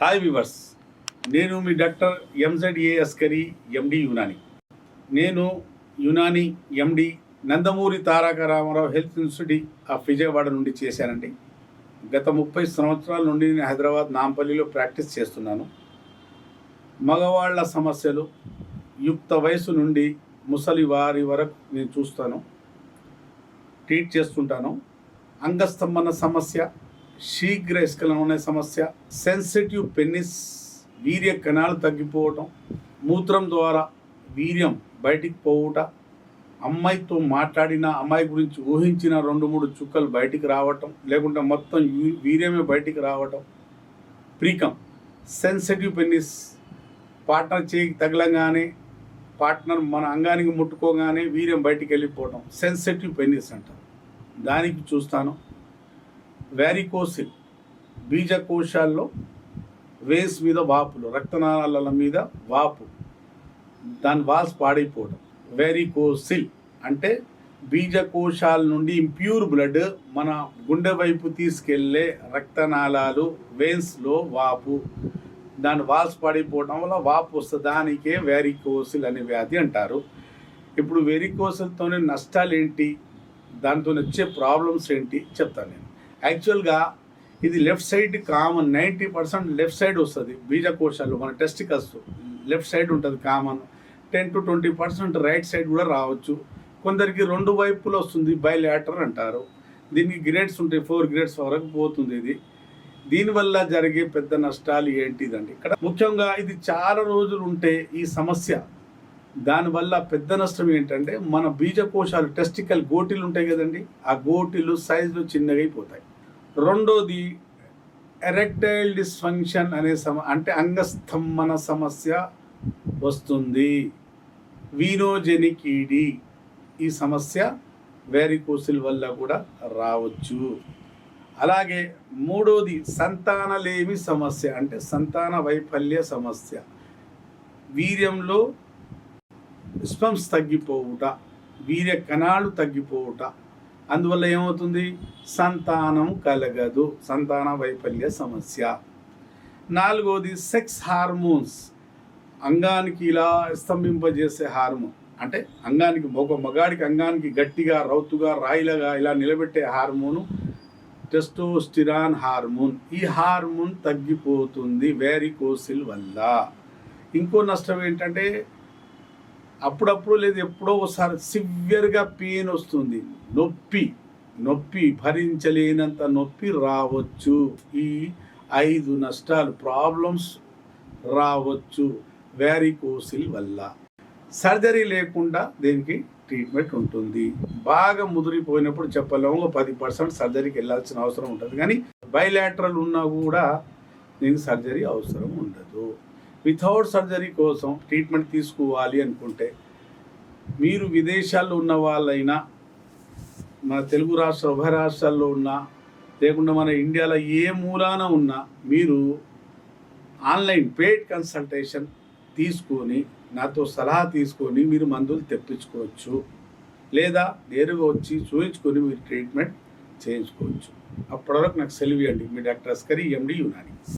Hi viewers నేను మీ doctor ఎంజెడ్ఏ Askari MD Unani. నేను Unani MD Nandamuri Taraka Ramarao health institute of Vijayawada నుండి చేశానండి. గత ముప్పై సంవత్సరాల నుండి నేను హైదరాబాద్ నాంపల్లిలో ప్రాక్టీస్ చేస్తున్నాను. మగవాళ్ళ సమస్యలు యుక్త వయసు నుండి ముసలి వారి వరకు నేను చూస్తాను ట్రీట్ చేస్తుంటాను. అంగస్తంభన సమస్య శీఘ్ర ఇసుకలం అనే సమస్య. సెన్సిటివ్ పెన్నిస్ వీర్య కణాలు తగ్గిపోవటం మూత్రం ద్వారా వీర్యం బయటికి పోవుట అమ్మాయితో మాట్లాడిన అమ్మాయి గురించి ఊహించిన రెండు మూడు చుక్కలు బయటికి రావటం లేకుంటే మొత్తం వీర్యమే బయటికి రావటం. ప్రీకం సెన్సిటివ్ పెన్నిస్ పార్ట్నర్ చేయికి తగలంగానే పార్ట్నర్ మన అంగానికి ముట్టుకోగానే వీర్యం బయటికి వెళ్ళిపోవటం. సెన్సిటివ్ పెన్నిస్ అంటారు. దానికి చూస్తాను. వ్యారికోసిల్ బీజకోశాల్లో వేస్ మీద వాపులు రక్తనాళాల మీద వాపు. దాని వాల్స్ పాడైపోవడం వెరికోసిల్ అంటే బీజకోశాల నుండి ఇంప్యూర్ బ్లడ్ మన గుండె వైపు తీసుకెళ్ళే రక్తనాళాలు వెయిన్స్లో వాపు. దాని వాల్స్ పడిపోవడం వల్ల వాపు వస్తుంది దానికే వెరికోసిల్ అనే వ్యాధి అంటారు. ఇప్పుడు వెరికోసిల్తోనే నష్టాలు ఏంటి దాంతో వచ్చే ప్రాబ్లమ్స్ ఏంటి? చెప్తాను నేను. యాక్చువల్గా ఇది left side common ninety percent left side వస్తుంది. బీజకోశాలు మన టెస్టికల్స్ లెఫ్ట్ సైడ్ ఉంటుంది common ten to twenty percent right side కూడా రావచ్చు. కొందరికి రెండు వైపులు వస్తుంది బైలాటర్ అంటారు. దీనికి గ్రేడ్స్ ఉంటాయి ఫోర్ గ్రేడ్స్ వరకు పోతుంది ఇది. దీనివల్ల జరిగే పెద్ద నష్టాలు ఏంటిదండి ఇక్కడ ముఖ్యంగా ఇది చాలా రోజులు ఉంటే ఈ సమస్య. దానివల్ల పెద్ద నష్టం ఏంటంటే మన బీజకోశాలు టెస్టికల్ గోటీలు ఉంటాయి కదండి ఆ గోటీలు సైజులు చిన్నగా అయిపోతాయి రెండోది ఎరెక్టైల్ డిస్ఫంక్షన్ అనే సమ అంటే అంగస్తంభన సమస్య వస్తుంది. వీనోజెనిక్ ఈడి ఈ సమస్య వేరికోసిల్ వల్ల కూడా రావచ్చు. అలాగే మూడోది సంతానలేమి సమస్య అంటే సంతాన వైఫల్య సమస్య. వీర్యంలో స్పమ్స్ తగ్గిపోవుట వీర్య కణాలు తగ్గిపోవుట అందువల్ల ఏమవుతుంది? సంతానం కలగదు. సంతాన వైఫల్య సమస్య. నాలుగవది సెక్స్ హార్మోన్స్. అంగానికి ఇలా స్తంభింపజేసే హార్మోన్. అంటే అంగానికి ఒక మగాడికి అంగానికి గట్టిగా రౌతుగా రాయిలాగా ఇలా నిలబెట్టే హార్మోను టెస్టోస్టిరాన్ హార్మోన్. ఈ హార్మోన్ తగ్గిపోతుంది వేరికోసిల్ వల్ల. ఇంకో నష్టం ఏంటంటే అప్పుడప్పుడు లేదు ఎప్పుడో ఒకసారి సివియర్గా పెయిన్ వస్తుంది. నొప్పి నొప్పి భరించలేనంత నొప్పి రావచ్చు. ఈ ఐదు నష్టాలు ప్రాబ్లమ్స్ రావచ్చు. వ్యారికోసిల్ వల్ల. సర్జరీ లేకుండా దీనికి? ట్రీట్మెంట్ ఉంటుంది. బాగా ముదిరిపోయినప్పుడు చెప్పలేము. ఒక పది పర్సెంట్ సర్జరీకి వెళ్ళాల్సిన అవసరం ఉంటుంది. కానీ బయలాటరల్ ఉన్నా కూడా దీనికి సర్జరీ అవసరం ఉండదు. వితౌట్ సర్జరీ కోసం ట్రీట్మెంట్ తీసుకోవాలి అనుకుంటే మీరు విదేశాల్లో ఉన్న వాళ్ళైనా మన తెలుగు రాష్ట్ర ఉభయ రాష్ట్రాల్లో ఉన్నా లేకుండా మన ఇండియాలో ఏ మూలాన ఉన్నా మీరు ఆన్లైన్ పెయిడ్ కన్సల్టేషన్ తీసుకొని నాతో సలహా తీసుకొని మీరు మందులు తెప్పించుకోవచ్చు. లేదా నేరుగా వచ్చి చూపించుకొని మీరు ట్రీట్మెంట్ చేయించుకోవచ్చు. అప్పటివరకు నాకు సెలవు ఇవ్వండి. మీ డాక్టర్ అస్కరి ఎండి యునాని